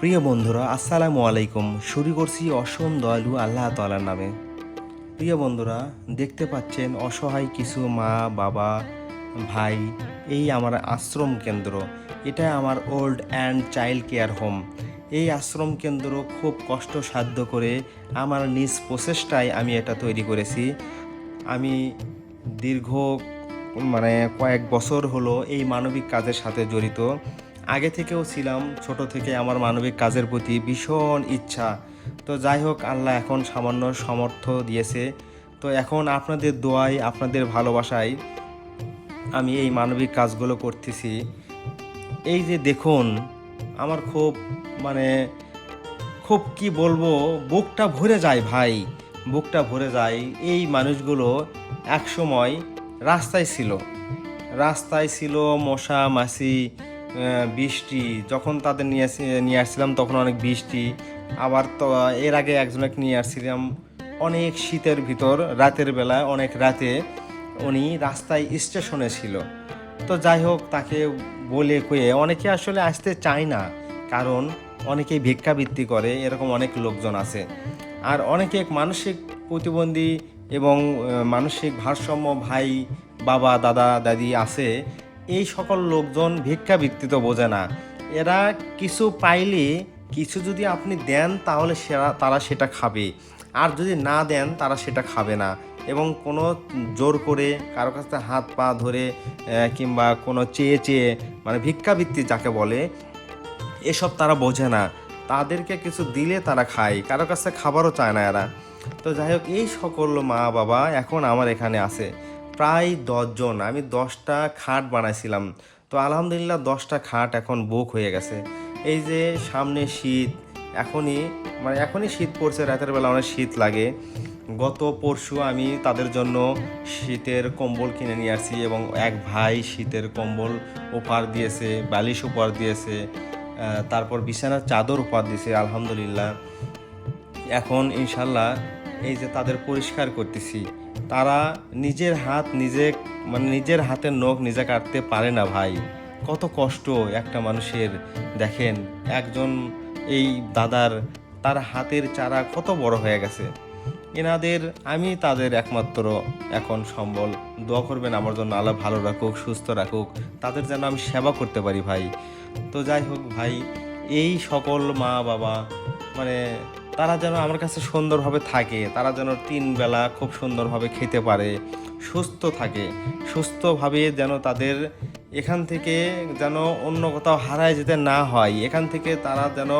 প্রিয় বন্ধুরা, আসসালামু আলাইকুম। শুরু করছি অসম দয়ালু আল্লাহ তালার নামে। প্রিয় বন্ধুরা, দেখতে পাচ্ছেন অসহায় কিছু মা, বাবা, ভাই, এই আমার আশ্রম কেন্দ্র। এটা আমার old and child care home. এই আশ্রম কেন্দ্র খুব কষ্টসাধ্য করে আমার নিজ প্রচেষ্টায় আমি এটা তৈরি করেছি। আমি দীর্ঘ মানে কয়েক বছর হলো এই মানবিক কাজের সাথে জড়িত। আগে থেকেও ছিলাম, ছোট থেকে আমার মানবিক কাজের প্রতি ভীষণ ইচ্ছা। তো যাই হোক, আল্লাহ এখন সামান্য সমর্থ দিয়েছে। তো এখন আপনাদের দোয়ায় আপনাদের ভালোবাসায় আমি এই মানবিক কাজগুলো করতেছি। এই যে দেখুন, আমার খুব মানে খুব কি বলব, বুকটা ভরে যায় ভাই, বুকটা ভরে যায়। এই মানুষগুলো এক সময় রাস্তায় ছিল রাস্তায় ছিল মশা মাছি বৃষ্টি, যখন তাদের নিয়ে নিয়ে আসছিলাম, তখন অনেক বৃষ্টি। আবার তো এর আগে একজনকে নিয়ে আসছিলাম অনেক শীতের ভিতর, রাতের বেলা অনেক রাতে। উনি রাস্তায় স্টেশনে ছিল। তো যাই হোক, তাকে বলে কয়ে, অনেকে আসলে আসতে চায় না, কারণ অনেকেই ভিক্ষাবৃত্তি করে, এরকম অনেক লোকজন আছে। আর অনেকে মানসিক প্রতিবন্ধী এবং মানসিক ভারসাম্য ভাই, বাবা, দাদা, দাদি আছে এই সকল লোকজন ভিক্ষাবৃত্তি তো বোঝে না। এরা কিছু পাইলে, কিছু যদি আপনি দেন তাহলে সেরা, তারা সেটা খাবে। আর যদি না দেন, তারা সেটা খাবে না। এবং কোনো জোর করে কারও কাছ থেকে হাত পা ধরে কিংবা কোনো চেয়ে চেয়ে মানে ভিক্ষাবৃত্তি যাকে বলে, এসব তারা বোঝে না। তাদেরকে কিছু দিলে তারা খায়, কারও কাছে খাবারও চায় না এরা। তো যাই হোক, এই সকল মা বাবা এখন আমার এখানে আছে। প্রায় দশজন আমি দশটা খাট বানাইছিলাম। তো আলহামদুলিল্লাহ দশটা খাট এখন বুক হয়ে গেছে। এই যে সামনে শীত, এখনই মানে এখনই শীত পড়ছে, রাতের বেলা অনেক শীত লাগে। গত পরশু আমি তাদের জন্য শীতের কম্বল কিনে নিয়ে আসি এবং এক ভাই শীতের কম্বল উপহার দিয়েছে, বালিশ উপহার দিয়েছে তারপর বিছানার চাদর উপহার দিয়েছে, আলহামদুলিল্লাহ। এখন ইনশাল্লাহ এই যে তাদের পরিষ্কার করতেছি। তারা নিজের হাত নিজে মানে নিজের হাতের নখ নিজে কাটতে পারে না ভাই। কত কষ্ট একটা মানুষের, দেখেন একজন এই দাদার, তার হাতের চারা কত বড় হয়ে গেছে। এনাদের আমি তাদের একমাত্র এখন সম্বল। দোয়া করবেন আমার জন্য আল্লাহ ভালো রাখুক, সুস্থ রাখুক। তাদের যেন আমি সেবা করতে পারি ভাই। তো যাই হোক ভাই, এই সকল মা বাবা মানে তারা যেন আমার কাছে সুন্দরভাবে থাকে, তারা যেন তিন বেলা খুব সুন্দরভাবে খেতে পারে, সুস্থ থাকে, সুস্থভাবে যেন তাদের এখান থেকে যেন অন্য কোথাও হারায় যেতে না হয়, এখান থেকে তারা যেন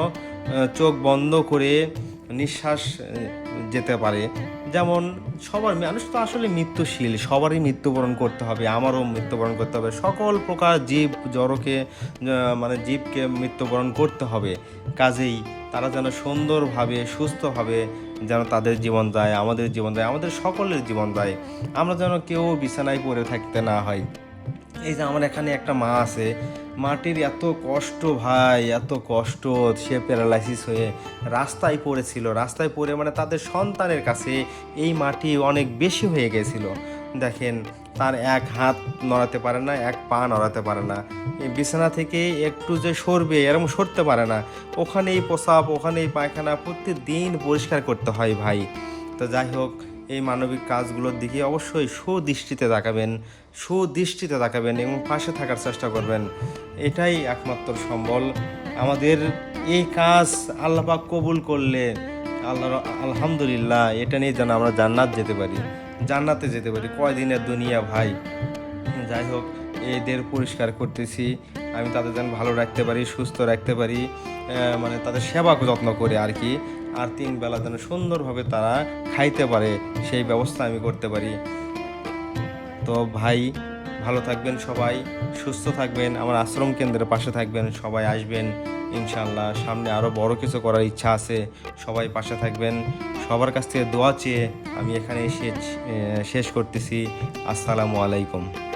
চোখ বন্ধ করে নিঃশ্বাস যেতে পারে। যেমন সবার মানুষ তো আসলে মৃত্যুশীল, সবারই মৃত্যুবরণ করতে হবে, আমারও মৃত্যুবরণ করতে হবে। সকল প্রকার জীব, জড়কে মানে জীবকে মৃত্যুবরণ করতে হবে, কাজেই তারা যেন সুন্দরভাবে, সুস্থভাবে যেন তাদের জীবন যায় আমাদের জীবন যায় আমাদের সকলের জীবন যায় আমরা যেন কেউ বিছানায় পড়ে থাকতে না হয়। এই যে আমার এখানে একটা মা আছে, মাটির এত কষ্ট ভাই, এত কষ্ট, সে প্যারালাইসিস হয়ে রাস্তায় পড়েছিল। রাস্তায় পড়ে মানে তাদের সন্তানের কাছে এই মাটি অনেক বেশি হয়ে গেছিল। দেখেন, তার এক হাত নড়াতে পারে না, এক পা নড়াতে পারে না। বিছানা থেকে একটু যে সরবে এরকম সরতে পারে না। ওখানেই প্রসাব, ওখানেই পায়খানা প্রতিদিন পরিষ্কার করতে হয় ভাই। তো যাই হোক, এই মানবিক কাজগুলোর দিকে অবশ্যই সুদৃষ্টিতে তাকাবেন সুদৃষ্টিতে তাকাবেন এবং পাশে থাকার চেষ্টা করবেন। এটাই একমাত্র সম্বল। আমাদের এই কাজ আল্লাপাক কবুল করলে আল্লাহ আলহামদুলিল্লাহ, এটা নিয়ে যেন আমরা জান্নাত যেতে পারি। জান্নাতে যেতে পারি। কয়দিনের দুনিয়া ভাই? যাই হোক এদের পরিষ্কার করতেছি। আমি তাদের যেন ভালো রাখতে পারি, সুস্থ রাখতে পারি মানে তাদের সেবা যত্ন করে আর কি। আর তিন বেলা যেন সুন্দরভাবে তারা খাইতে পারে, সেই ব্যবস্থা আমি করতে পারি। তো ভাই, ভালো থাকবেন সবাই, সুস্থ থাকবেন, আমার আশ্রম কেন্দ্রের পাশে থাকবেন, সবাই আসবেন। ইনশাল্লাহ সামনে আরও বড় কিছু করার ইচ্ছা আছে। সবাই পাশে থাকবেন। সবার কাছ থেকে দোয়া চেয়ে আমি এখানে আহ, শেষ করতেছি। আসসালামু আলাইকুম।